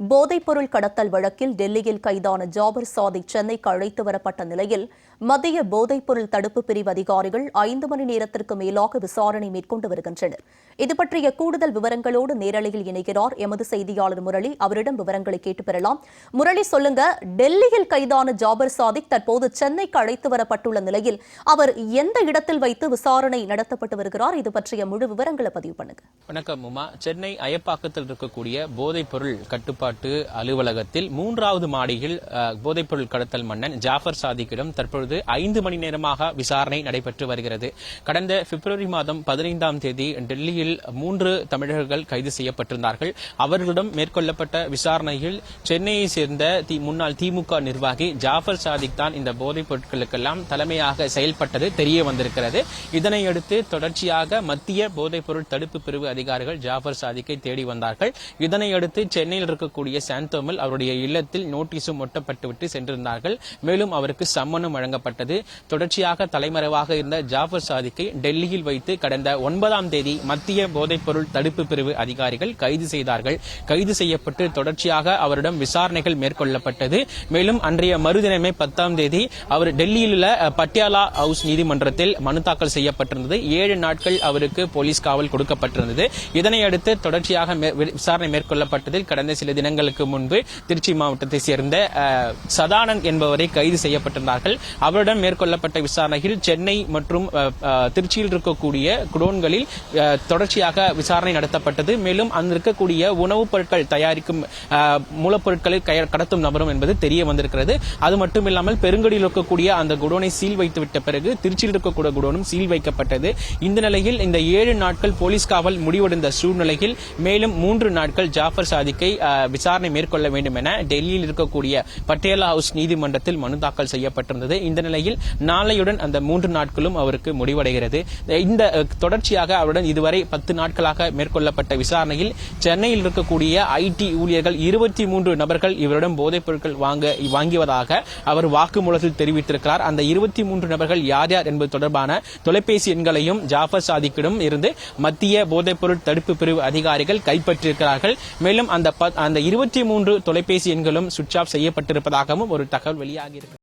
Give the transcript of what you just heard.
போதைப்பொருள் கடத்தல் வழக்கில் டெல்லியில் கைதான ஜாபர் சாதி சென்னைக்கு அழைத்து வரப்பட்ட நிலையில் மத்திய போதைப்பொருள் தடுப்பு பிரிவு அதிகாரிகள் ஐந்து மணி நேரத்திற்கு மேலாக விசாரணை மேற்கொண்டு வருகின்றனர். இது பற்றிய கூடுதல் விவரங்களோடு நேரலையில் இணைகிறார் எமது செய்தியாளர் முரளி. அவரிடம் விவரங்களை கேட்டு பெறலாம் முரளி சொல்லுங்க டெல்லியில் கைதான ஜாபர் சாதிக் தற்போது சென்னைக்கு அழைத்து வரப்பட்டுள்ள நிலையில் அவர் எந்த இடத்தில் வைத்து விசாரணை நடத்தப்பட்டு வருகிறார்? இது பற்றிய முழு விவரங்களை பதிவு பண்ணுங்க. வணக்கம் உமா. சென்னை அயப்பாக்கத்தில் இருக்கக்கூடிய போதைப்பொருள் கட்டுப்பாட்டு அலுவலகத்தில் மூன்றாவது மாடியில் போதைப்பொருள் கடத்தல் மன்னன் ஜாஃபர் சாதிக்கிடம் தற்பொழுது ஐந்து மணி நேரமாக விசாரணை நடைபெற்று வருகிறது. கடந்த பிப்ரவரி மாதம் பதினைந்தாம் தேதி டெல்லியில் மூன்று தமிழர்கள் கைது செய்யப்பட்டிருந்தார்கள். அவர்களிடம் மேற்கொள்ளப்பட்ட விசாரணையில் சென்னையை சேர்ந்த தி- முன்னாள் திமுக நிர்வாகி ஜாஃபர் சாதிக் தான் இந்த போதைப் பொருட்களுக்கெல்லாம் தலைமையாக செயல்பட்டது தெரிய வந்திருக்கிறது. இதனையடுத்து தொடர்ச்சியாக மத்திய போதைப்பொருள் தடுப்பு பிரிவு அதிகாரிகள் ஜாஃபர் சாதிக்கை தேடி வந்தார்கள். இதனையடுத்து சென்னையில் இருக்கக்கூடிய இருக்கக்கூடிய சாந்தோமில் அவருடைய இல்லத்தில் நோட்டீஸும் ஒட்டப்பட்டுவிட்டு சென்றிருந்தார்கள். மேலும் அவருக்கு சம்மனும் வழங்கப்பட்டது. தொடர்ச்சியாக தலைமறைவாக இருந்த ஜாஃபர் சாதிக்கை டெல்லியில் வைத்து கடந்த ஒன்பதாம் தேதி மத்திய போதைப்பொருள் தடுப்பு பிரிவு அதிகாரிகள் கைது செய்தார்கள். கைது செய்யப்பட்டு தொடர்ச்சியாக அவரிடம் விசாரணைகள் மேற்கொள்ளப்பட்டது. மேலும் அன்றைய மறுதினமே பத்தாம் தேதி அவர் டெல்லியில் உள்ள பட்டியாலா ஹவுஸ் நீதிமன்றத்தில் மனு தாக்கல் செய்யப்பட்டிருந்தது. ஏழு நாட்கள் அவருக்கு போலீஸ் காவல் கொடுக்கப்பட்டிருந்தது. இதனை அடுத்து தொடர்ச்சியாக விசாரணை மேற்கொள்ளப்பட்டதில் கடந்த சில தினங்களுக்கு முன்பு திருச்சி மாவட்டத்தை சேர்ந்த சதானந்த் என்பவரை கைது செய்யப்பட்டிருந்தார்கள். அவரிடம் மேற்கொள்ளப்பட்ட விசாரணையில் சென்னை மற்றும் திருச்சியில் இருக்கக்கூடிய குடோன்களில் தொடர்ச்சியாக விசாரணை நடத்தப்பட்டது. மேலும் அங்கு இருக்கக்கூடிய உணவுப் பொருட்கள் தயாரிக்கும் மூலப்பொருட்களை கய- கடத்தும் நபரும் என்பது தெரிய வந்திருக்கிறது. அது மட்டும் இல்லாமல் பெருங்கடியில் இருக்கக்கூடிய அந்த குடோனை சீல் வைத்துவிட்ட பிறகு திருச்சியில் இருக்கக்கூடிய குடோனும் சீல் வைக்கப்பட்டது. இந்த நிலையில் இந்த ஏழு நாட்கள் போலீஸ் காவல் முடிவடைந்த சூழ்நிலையில் மேலும் மூன்று நாட்கள் ஜாஃபர் சாதிக்கை விசாரணை மேற்கொள்ள வேண்டும் என டெல்லியில் இருக்கக்கூடிய பட்டேலா ஹவுஸ் நீதிமன்றத்தில் மனு தாக்கல் செய்யப்பட்டிருந்தது. இந்த நிலையில் நாளையுடன் அந்த மூன்று நாட்களும் அவருக்கு முடிவடைகிறது. இந்த தொடர்ச்சியாக அவருடன் இதுவரை பத்து நாட்களாக மேற்கொள்ளப்பட்ட விசாரணையில் சென்னையில் இருக்கக்கூடிய ஐடி ஊழியர்கள் இருபத்தி மூன்று நபர்கள் இவரிடம் போதைப் பொருட்கள் வாங்க வாங்கியதாக அவர் வாக்குமூலத்தில் தெரிவித்திருக்கிறார். அந்த இருபத்தி மூன்று நபர்கள் யார் யார் என்பது தொடர்பான தொலைபேசி எண்களையும் ஜாஃபர் சாதிக்கிடம் இருந்து மத்திய போதைப்பொருள் தடுப்பு பிரிவு அதிகாரிகள் கைப்பற்றியிருக்கிறார்கள். மேலும் அந்த அந்த இருபத்தி மூன்று தொலைபேசி எண்களும் சுவிட்ச் ஆஃப் செய்யப்பட்டிருப்பதாகவும் ஒரு தகவல் வெளியாகியிருக்கு